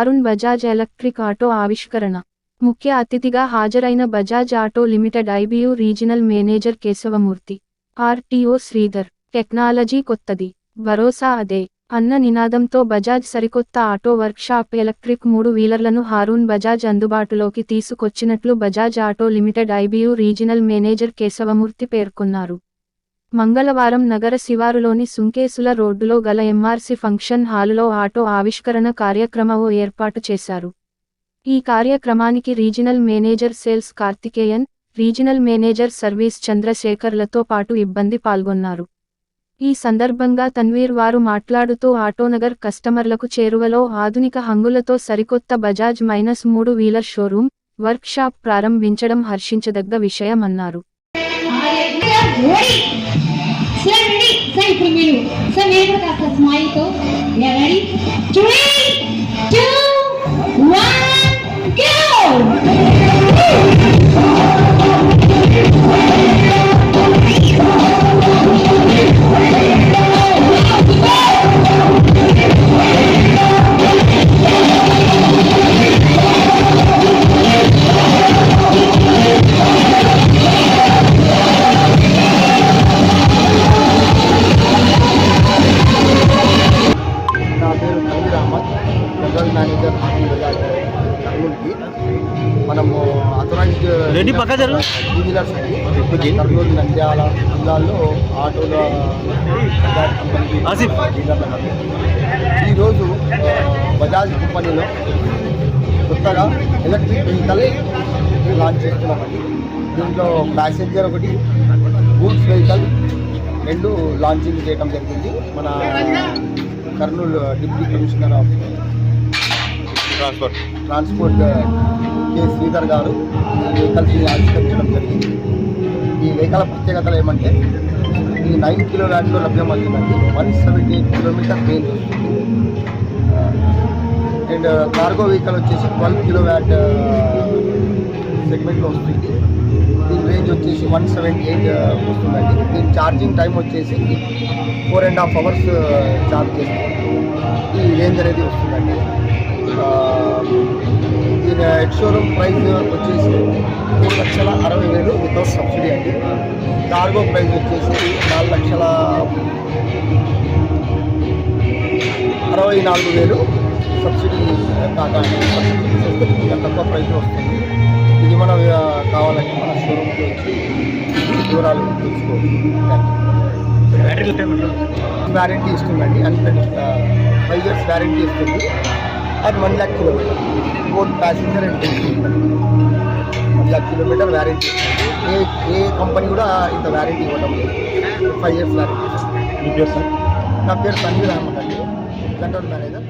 Arun Bajaj electric auto ఆవిష్కరణ. ముఖ్య అతిథిగా హాజరైన Bajaj auto limited IBU regional manager Keshavamurthy. RTO Sridhar. Technology కొత్తది. భరోసా అదే. అన్న నినాదంతో బజాజ్ సరికొత్త ఆటో వర్క్షాప్ ఎలక్ట్రిక్ మూడు వీలర్లను హారూన్ బజాజ్ అందుబాటులోకి తీసుకొచ్చినట్లు Bajaj auto limited IBU regional manager Keshavamurthy పేర్కొన్నారు. మంగళవారం నగర శివారులోని సుంకేసుల రోడ్డులో గల ఎంఆర్సీ ఫంక్షన్ హాలులో ఆటో ఆవిష్కరణ కార్యక్రమం ఏర్పాటు చేశారు. ఈ కార్యక్రమానికి regional manager sales Karthikeyan regional manager service చంద్రశేఖర్లతో పాటు ఇబ్బంది పాల్గొన్నారు. ఈ సందర్భంగా తన్వీర్ వారు మాట్లాడుతూ ఆటోనగర్ కస్టమర్లకు చేరువలో ఆధునిక హంగులతో సరికొత్త బజాజ్ మైనస్ మూడు వీలర్ షోరూం వర్క్ షాప్ ప్రారంభించడం హర్షించదగ్గ విషయమన్నారు. రెడీ సార్ రెడీ సార్ ఇప్పుడు మీరు సార్ మీరు కూడా కాస్త స్మైల్ తో రెడీ త్రీ కర్నూలుకి మనము అథరైజ్డ్ రెడ్డి పక్క జరుగు. టూ వీలర్స్ అండి కర్నూలు నంద్యాల జిల్లాల్లో ఆటోల. ఈరోజు బజాజ్ కంపెనీలో కొత్తగా ఎలక్ట్రిక్ వెహికల్ లాంచ్ చేస్తున్నామండి దీంట్లో ప్యాసింజర్ ఒకటి గూడ్స్ వెహికల్ రెండు లాంచింగ్ చేయడం జరిగింది మన Kurnool deputy commissioner of transport. Transport K Sridhar garu ఈ వెహికల్స్ని ఆవిష్కరించడం జరిగింది. ఈ వెహికల్ ప్రత్యేకతలు ఏమంటే ఈ నైన్ కిలో వ్యాట్లో లభ్యమవుతుందండి one seventy eight kilometer range వస్తుంది. అండ్ కార్గో వెహికల్ వచ్చేసి ట్వెల్వ్ కిలో వ్యాట్ సెగ్మెంట్లో వస్తుంది. దీని రేంజ్ వచ్చేసి వన్ సెవెంటీ ఎయిట్ వస్తుందండి. దీని ఛార్జింగ్ టైం వచ్చేసి four and half hours charge చేస్తుంది. ఈ రేంజ్ అనేది వస్తుందండి. షోరూమ్ ప్రైస్ వచ్చేసి మూడు లక్షల అరవై వేలు వితౌట్ సబ్సిడీ అండి. కార్గో ప్రైస్ వచ్చేసి నాలుగు లక్షల అరవై నాలుగు వేలు సబ్సిడీ కాక సబ్సిడీ ఇంకా తక్కువ ప్రైస్ వస్తుంది? ఇది మనం కావాలంటే మన షోరూమ్కి వచ్చి వివరాలు తెలుసుకోవచ్చు. వ్యారంటీ ఇస్తుందండి. అన్కండి ఫైవ్ ఇయర్స్ వ్యారంటీ ఇస్తుంది. అది one lakh kilometer. Both passenger and lakh kilometer warranty ఏ ఏ కంపెనీ కూడా ఇంత వ్యారంటీ ఇవ్వడం లేదు. ఫైవ్ ఇయర్స్ వ్యారంటీ నా పేరు సంజీవ్ అహ్మద్ అండి. General manager